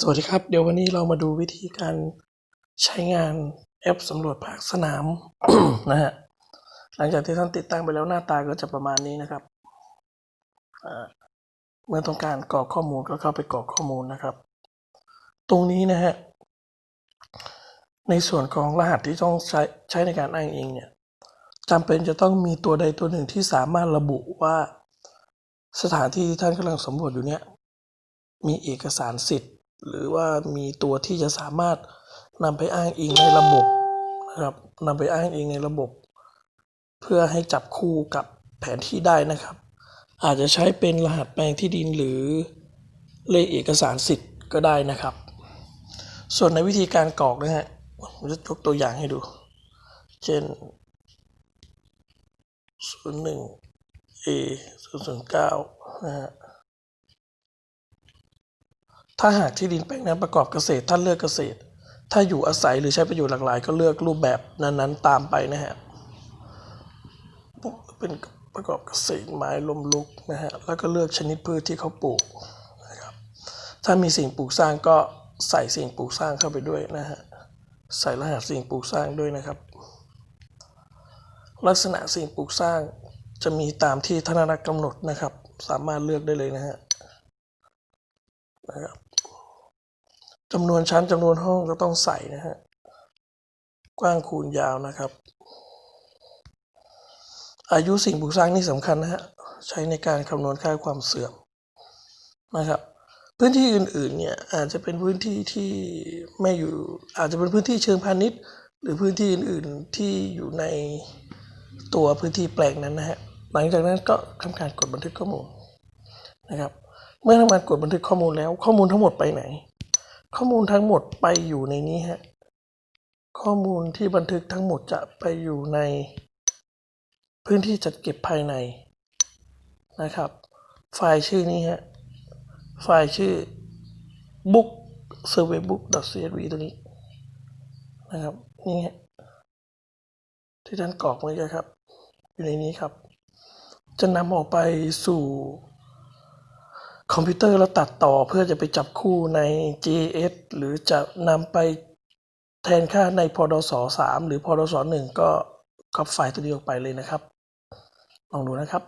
สวัสดีครับ เดี๋ยววันนี้เรามาดูวิธีการใช้งานแอปสำรวจภาคสนามนะฮะหลังจากที่ท่านติดตั้งไปแล้วหน้าตาก็จะประมาณนี้นะครับเมื่อต้องการกรอกข้อมูลก็เข้าไปกรอกข้อมูลนะครับ ตรงนี้นะฮะในส่วนของรหัสที่ต้องใช้ใช้ในการอ้างอิงเนี่ยจำเป็นจะต้องมีตัวใดตัวหนึ่งที่สามารถระบุว่า สถานที่ที่ท่านกำลังสำรวจอยู่เนี่ยมีเอกสารสิทธิ์ หรือว่ามีตัวที่จะสามารถนำไปอ้างอิงในระบบนะครับนำไปอ้างอิงในระบบ เพื่อให้จับคู่กับแผนที่ได้นะครับ อาจจะใช้เป็นรหัสแปลงที่ดินหรือเลขเอกสารสิทธิ์ก็ได้นะครับ ส่วนในวิธีการกรอกนะฮะผมจะยกตัวอย่างให้ดู เช่น01 A 009นะฮะ ถ้าหากที่ดินแปลงนั้นประกอบเกษตรท่านเลือกเกษตร ถ้าอยู่อาศัยหรือใช้ประโยชน์หลากหลาย ก็เลือกรูปแบบนั้นๆ ตามไปนะฮะเป็นประกอบเกษตรไม้ลมลุกนะฮะแล้วก็เลือกชนิดพืชที่เขาปลูกนะครับถ้ามีสิ่งปลูกสร้างก็ใส่สิ่งปลูกสร้างเข้าไปด้วยนะฮะใส่รหัสสิ่งปลูกสร้างด้วยนะครับ ลักษณะสิ่งปลูกสร้างจะมีตามที่ธนารักษ์กำหนดนะครับ สามารถเลือกได้เลยนะฮะนะครับ จำนวนชั้นจำนวนห้องก็ต้องใส่นะฮะ กว้างคูณยาวนะครับ อายุสิ่งปลูกสร้างนี่สำคัญนะฮะ ใช้ในการคำนวณค่าความเสื่อมนะครับ พื้นที่อื่นๆเนี่ยอาจจะเป็นพื้นที่ที่ไม่อยู่อาจจะเป็นพื้นที่เชิงพาณิชย์ หรือพื้นที่อื่นๆที่อยู่ในตัวพื้นที่แปลงนั้นนะฮะ หลังจากนั้นก็ทำการกดบันทึกข้อมูลนะครับ เมื่อทำการกดบันทึกข้อมูลแล้วข้อมูลทั้งหมดไปไหน ข้อมูลทั้งหมดไปอยู่ในนี้ฮะ ข้อมูลที่บันทึกทั้งหมดจะไปอยู่ใน พื้นที่จัดเก็บภายในนะครับ ไฟล์ชื่อนี้ฮะ ไฟล์ชื่อ book survey book csv ตัวนี้นะครับนี่ฮะที่ท่านกรอกไว้ครับ อยู่ในนี้ครับ จะนำออกไปสู่ คอมพิวเตอร์แล้วตัดต่อเพื่อจะไปจับคู่ใน JS หรือจะนำไปแทนค่าในพดส3หรือพดส1ก็ก๊อปไฟล์ตัวนี้ออกไปเลยนะครับ ลองดูนะครับ